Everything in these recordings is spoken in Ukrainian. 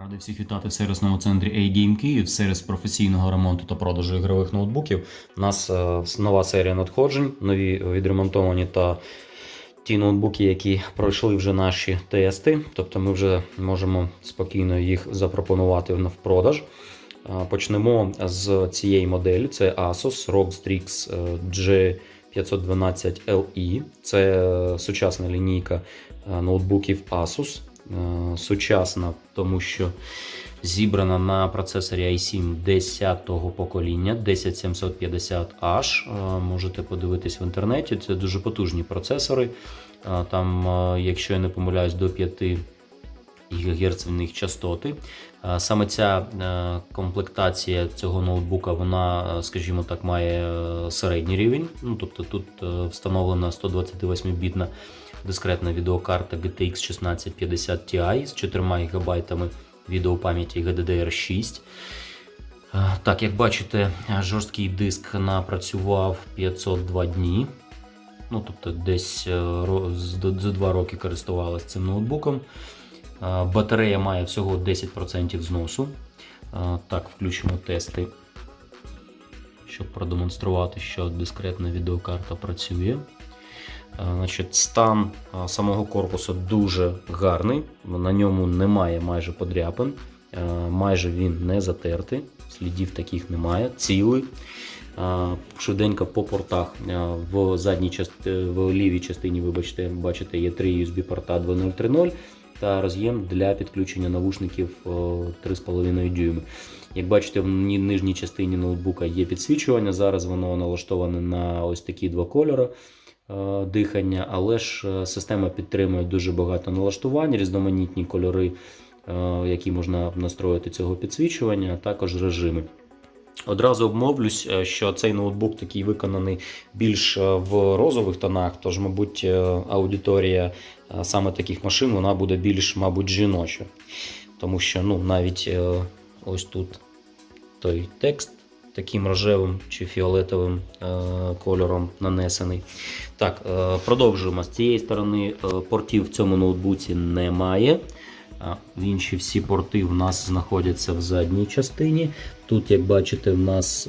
Радий всіх вітати в сервісному центрі A-Game Київ, сервіс професійного ремонту та продажу ігрових ноутбуків. У нас е, нова серія надходжень, нові відремонтовані та ті ноутбуки, які пройшли вже наші тести. Тобто ми вже можемо спокійно їх запропонувати в продаж. Е, Почнемо з цієї моделі: це Asus ROG Strix е, G512LE. Це е, сучасна лінійка ноутбуків Asus. Е, Сучасна, тому що зібрана на процесорі i7 10-го покоління 10750H. Е, Можете подивитись в інтернеті. Це дуже потужні процесори. Е, Там, якщо я не помиляюсь, до 5 ГГц в них частоти. Саме ця комплектація цього ноутбука, вона, скажімо так, має середній рівень. Ну, тобто тут встановлена 128-бітна дискретна відеокарта GTX 1650 Ti з 4 ГБ відеопам'яті GDDR6. Е, Так, як бачите, жорсткий диск напрацював 502 дні. Ну, тобто десь е, за 2 роки користувалася цим ноутбуком. Е, Батарея має всього 10% зносу. Так, включимо тести, щоб продемонструвати, що дискретна відеокарта працює. Е, Значить, стан е, самого корпусу дуже гарний. На ньому немає майже подряпин. Е, Майже він не затертий, слідів таких немає, цілий. Швиденько по портах в задній част... в лівій частині, вибачте, бачите, є три USB порта 2.0.3.0 та роз'єм для підключення навушників е, 3,5 дюйми. Як бачите, в нижній частині ноутбука є підсвічування. Зараз воно налаштоване на ось такі два кольори дихання, але ж е, система підтримує дуже багато налаштувань, різноманітні кольори, е, які можна настроїти цього підсвічування, а також режими. Одразу обмовлюсь, е, що цей ноутбук такий виконаний більш е, в розових тонах, тож, мабуть, е, аудиторія е, саме таких машин вона буде більш, мабуть, жіноча. Тому що ну, навіть е, ось тут той текст таким рожевим чи фіолетовим е, кольором нанесений. Так, е, продовжуємо. З цієї сторони е, портів в цьому ноутбуці немає. Інші всі порти в нас знаходяться в задній частині. Тут, як бачите, в нас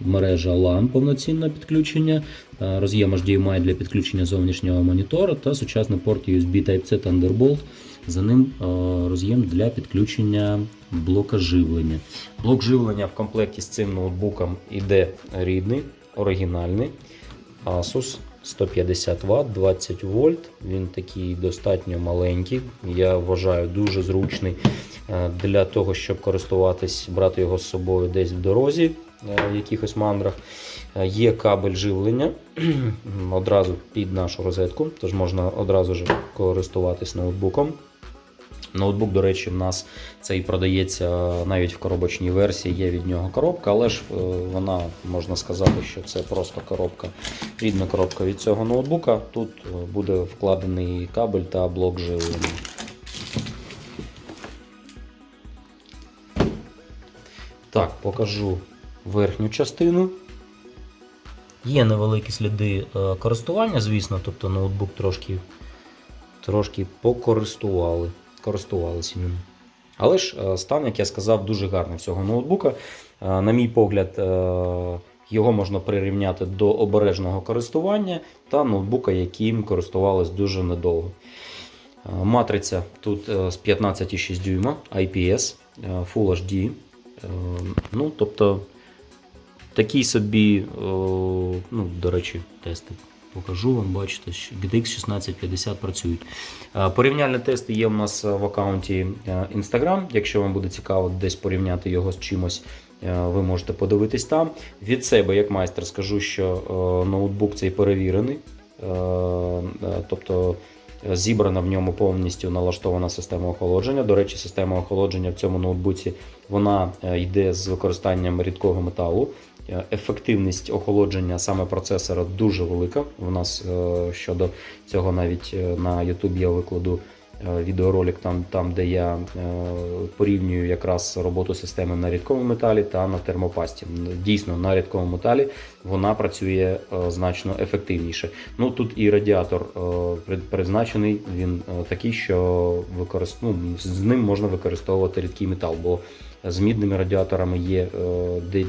мережа LAN повноцінне підключення, роз'єм HDMI для підключення зовнішнього монітора та сучасний порт USB Type-C Thunderbolt. За ним е, роз'єм для підключення блока живлення. Блок живлення в комплекті з цим ноутбуком іде рідний, оригінальний. Asus 150 Вт, 20 вольт. Він такий достатньо маленький. Я вважаю дуже зручний е, для того, щоб користуватись, брати його з собою десь в дорозі, е, в якихось мандрах. Є кабель живлення одразу під нашу розетку, тож можна одразу ж користуватись ноутбуком. Ноутбук, до речі, в нас цей продається навіть в коробочній версії, є від нього коробка, але ж е, вона можна сказати, що це просто коробка, рідна коробка від цього ноутбука. Тут е, буде вкладений кабель та блок живлення. Так, покажу верхню частину. Є невеликі сліди е, користування, звісно, тобто ноутбук трошки, трошки покористували, користувалися ним. Але ж е, стан, як я сказав, дуже гарний цього ноутбука. Е, На мій погляд, е, його можна прирівняти до обережного користування та ноутбука, яким користувались дуже недовго. Матриця тут з 15,6 дюйма IPS, Full HD. Ну, тобто такий собі, ну, до речі, тести покажу вам, бачите, що GTX 1650 працюють. Е, Порівняльні тести є у нас в аккаунті е, Instagram. Якщо вам буде цікаво десь порівняти його з чимось, е, ви можете подивитись там. Від себе, як майстер, скажу, що ноутбук цей перевірений. Тобто зібрана в ньому повністю налаштована система охолодження. До речі, система охолодження в цьому ноутбуці вона йде з використанням рідкого металу. Е, Ефективність охолодження саме процесора дуже велика. У нас е, щодо цього навіть е, на YouTube я викладу відеоролик, там, там де я е, порівнюю якраз роботу системи на рідкому металі та на термопасті. Дійсно, на рідкому металі вона працює е, значно ефективніше. Ну тут і радіатор е, призначений, він е, такий, що використ... ну, з ним можна використовувати рідкий метал, бо з мідними радіаторами е,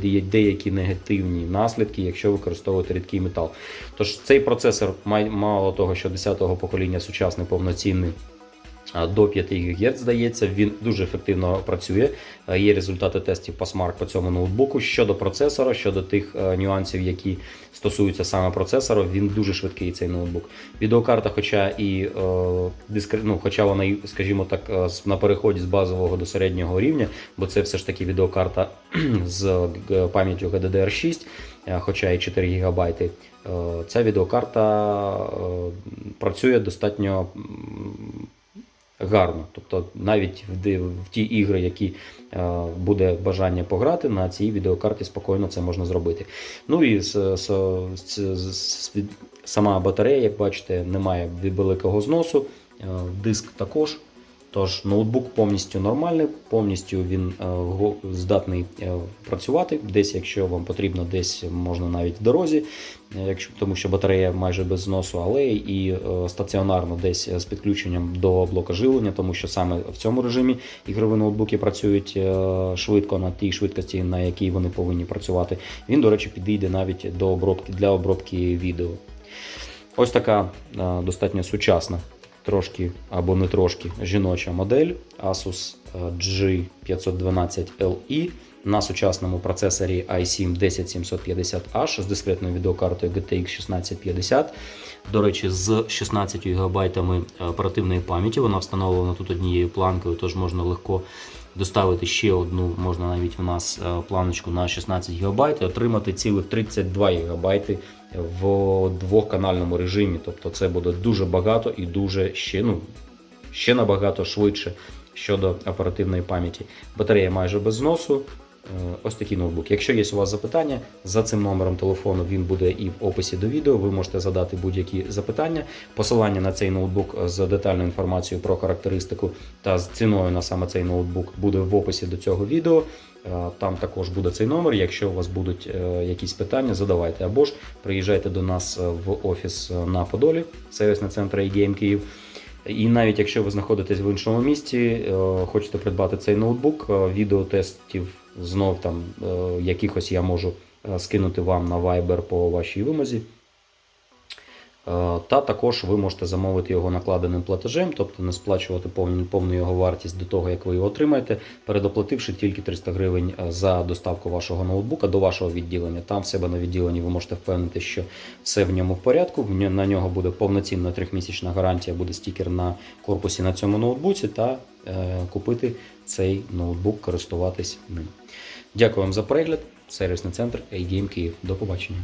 є деякі негативні наслідки, якщо використовувати рідкий метал. Тож цей процесор, мало того, що 10-го покоління сучасний повноцінний. До 5 ГГц, здається, він дуже ефективно працює. Е, Є результати тестів по Smart по цьому ноутбуку. Щодо процесора, щодо тих е, нюансів, які стосуються саме процесора, він дуже швидкий цей ноутбук. Відеокарта, хоча і е, ну, хоча вона, скажімо так, на переході з базового до середнього рівня, бо це все ж таки відеокарта з пам'яттю GDDR6, е, хоча і 4 ГБ. Ця відеокарта працює достатньо гарно. Тобто навіть в, ті ігри, які е, буде бажання пограти, на цій відеокарті спокійно це можна зробити. Ну і з, з, з, з- сама батарея, як бачите, немає великого зносу, е, диск також. Тож ноутбук повністю нормальний, повністю він е, здатний е, працювати. Десь, якщо вам потрібно, десь можна навіть в дорозі, е, якщо, тому що батарея майже без зносу, але і стаціонарно десь з підключенням до блока живлення, тому що саме в цьому режимі ігрові ноутбуки працюють швидко на тій швидкості, на якій вони повинні працювати. Він, до речі, підійде навіть до обробки для обробки відео. Ось така достатньо сучасна, трошки або не трошки жіноча модель Asus е, G512LE на сучасному процесорі i7 10750H з дискретною відеокартою GTX 1650. До речі, з 16 ГБ оперативної пам'яті. Вона встановлена тут однією планкою, тож можна легко доставити ще одну, можна навіть в нас е, планочку на 16 ГБ і отримати цілих 32 ГБ в двохканальному режимі. Тобто це буде дуже багато і дуже ще, ну, ще набагато швидше щодо оперативної пам'яті. Батарея майже без зносу. Е, Ось такий ноутбук. Якщо є у вас запитання, за цим номером телефону він буде і в описі до відео. Ви можете задати будь-які запитання. Посилання на цей ноутбук з детальною інформацією про характеристику та з ціною на саме цей ноутбук буде в описі до цього відео. Е, Там також буде цей номер. Якщо у вас будуть е, якісь питання, задавайте або ж приїжджайте до нас е, в офіс е, на Подолі, сервісний центр iGame Київ. І навіть якщо ви знаходитесь в іншому місті, е, хочете придбати цей ноутбук, е, відеотестів знов там е, якихось я можу е, скинути вам на Viber по вашій вимозі. Е, Та також ви можете замовити його накладеним платежем, тобто не сплачувати повну, повну його вартість до того, як ви його отримаєте, передоплативши тільки 300 гривень за доставку вашого ноутбука до вашого відділення. Там в себе на відділенні ви можете впевнити, що все в ньому в порядку. На нього буде повноцінна трьохмісячна гарантія, буде стікер на корпусі на цьому ноутбуці, та купити цей ноутбук, користуватись ним. Дякую вам за перегляд. Сервісний центр A-Game Київ. До побачення.